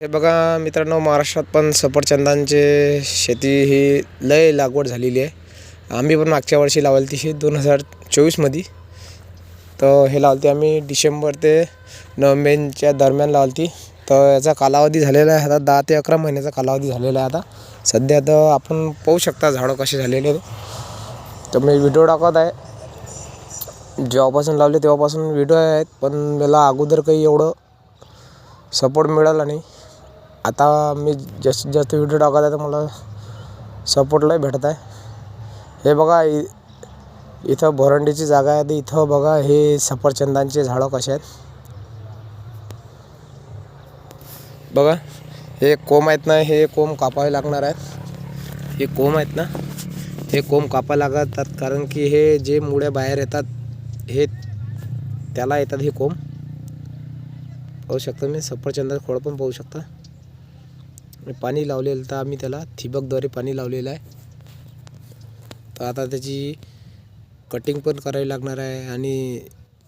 हे बघा मित्रांनो महाराष्ट्रात पण सफरचंदांचे शेती ही लय लागवड झालेली आहे. आम्ही पण मागच्या वर्षी लावली ती दोन हजार चोवीसमध्ये तर हे लावते आम्ही डिसेंबर ते नोव्हेंबरच्या दरम्यान लावली तर याचा कालावधी झालेला आहे आता दहा ते अकरा महिन्याचा कालावधी झालेला आहे आता. सध्या तर आपण पाहू शकता झाडं कसे झालेले आहेत. तर मी व्हिडिओ टाकत आहे. जेव्हापासून लावले तेव्हापासून व्हिडिओ आहेत पण मला अगोदर काही एवढं सपोर्ट मिळाला नाही. आता मी जास्तीत जास्त व्हिडिओ टाकत आहे तर मला सपोर्ट लय भेटत आहे. हे बघा इ इथं भोरंडीची जागा आहे. तर इथं बघा हे सफरचंदांचे झाडं कसे आहेत. बघा हे कोंब आहेत ना हे कोंब कापावे लागणार आहेत. हे कोंब आहेत ना हे कोंब कापावे लागतात कारण की हे जे मुळे बाहेर येतात हे त्याला येतात हे कोंब. पाहू शकता मी सफरचंदाचं खोड पण पाहू शकता. पाणी लावलेलं तर आम्ही त्याला ठिबकद्वारे पाणी लावलेलं आहे. तर आता त्याची कटिंग पण करावी लागणार आहे आणि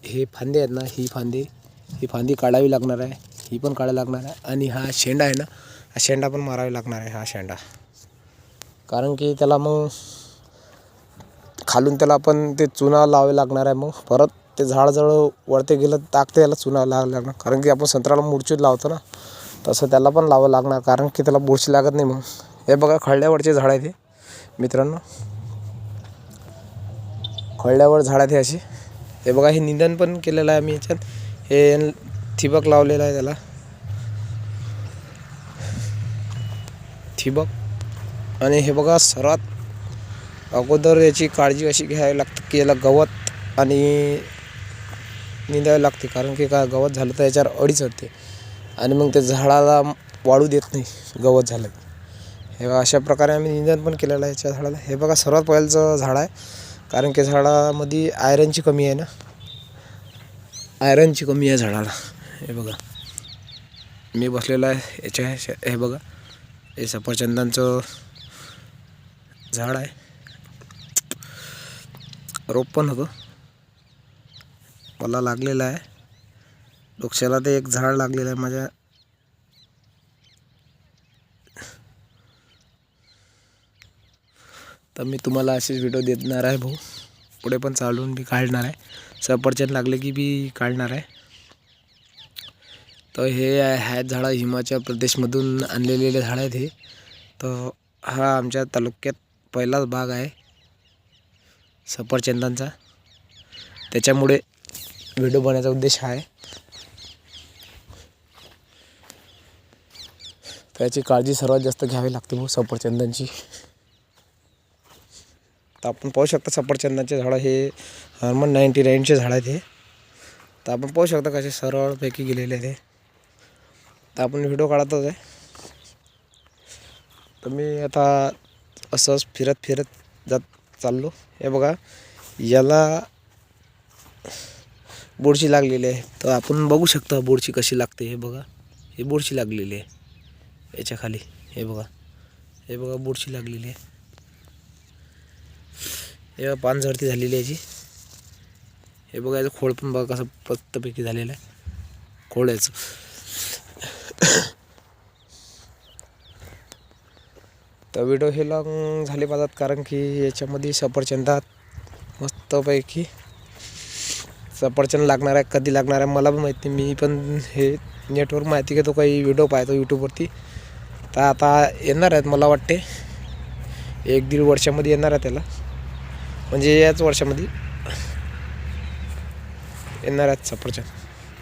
हे फांदे आहेत ना ही फांदी ही फांदी काढावी लागणार आहे ही पण काढावी लागणार आहे आणि हा शेंडा आहे ना हा शेंडा पण मारावी लागणार आहे हा शेंडा. कारण की त्याला मग खालून त्याला पण ते चुना लावावे लागणार आहे मग परत ते झाड जवळ गेलं ताकते त्याला चुना लावावं लागणार. कारण की आपण संत्र्याला मुडचूत लावतो ना तसं त्याला पण लावावं लागणार कारण की त्याला बुरशी लागत नाही मग हे बघा खळल्यावरचे झाड आहे ते मित्रांनो खळल्यावर झाड आहे ते असे हे बघा हे निंदन पण केलेलं आहे आम्ही याच्यात. हे ठिबक लावलेलं आहे त्याला. ठिबक. आणि हे बघा सर्वात अगोदर याची काळजी अशी घ्यावी लागते की याला गवत आणि निंदावे लागते. कारण की का गवत झालं तर याच्यावर अडीच चढते आणि मग ते झाडाला वाळू देत नाही गवत झालं हे बघा अशा प्रकारे आम्ही निंदन पण केलेलं आहे याच्या झाडाला. हे बघा सर्वात पहिल्याचं झाड आहे कारण की झाडामध्ये आयरनची कमी आहे ना. आयरनची कमी आहे झाडाला. हे बघा. मी बसलेलं आहे याच्या हे बघा. हे सफरचंदांचं झाड आहे. रोप पण होतं. मला लागलेलं आहे. वृक्षाला ते एक झाड लागलेलं आहे माझ्या तर मी तुम्हाला असेच व्हिडिओ देणार आहे भाऊ. पुढे पण चालून मी काढणार आहे. सफरचंद लागले की बी काढणार आहे. तर हे ह्या झाडं हिमाचल प्रदेशमधून आणलेले झाड आहेत हे. तर हा आमच्या तालुक्यात पहिलाच भाग आहे सफरचंदांचा. त्याच्यामुळे व्हिडिओ बनवायचा उद्देश हा आहे. त्याची काळजी सर्वात जास्त घ्यावी लागते भाऊ सफरचंदांची. तर आपण पाहू शकता सफरचंदाचे झाडं हे हरमन नाईन्टी नाईनचे झाड आहेत हे. तर आपण पाहू शकता कसे सरळपैकी गेलेले आहे तर आपण व्हिडिओ काढतच आहे. तर मी आता असंच फिरत फिरत जात चाललो. हे बघा याला बुरशी लागलेली आहे. तर आपण बघू शकता बुरशी कशी लागते हे बघा. हे बुरशी लागलेली आहे. याच्या खाली हे बघा. हे बघा बुरशी लागलेली आहे. हे पानझडती झालेली आहे याची. हे बघा याचं खोड पण बघा कसं पत्तपैकी झालेलं आहे. खोड याचं. तर व्हिडिओ हे लॉंग झाले पाहतात कारण की याच्यामध्ये सफरचंदात मस्तपैकी. सफरचंद लागणार आहे कधी लागणार आहे मला पण माहिती नाही. मी पण हे नेटवर्क माहिती घेतो काही व्हिडिओ पाहतो यूट्यूबवरती तर आता येणार आहेत मला वाटते. एक दीड वर्षामध्ये येणार आहे त्याला. म्हणजे याच वर्षामध्ये येणार आहेत सफरचंद.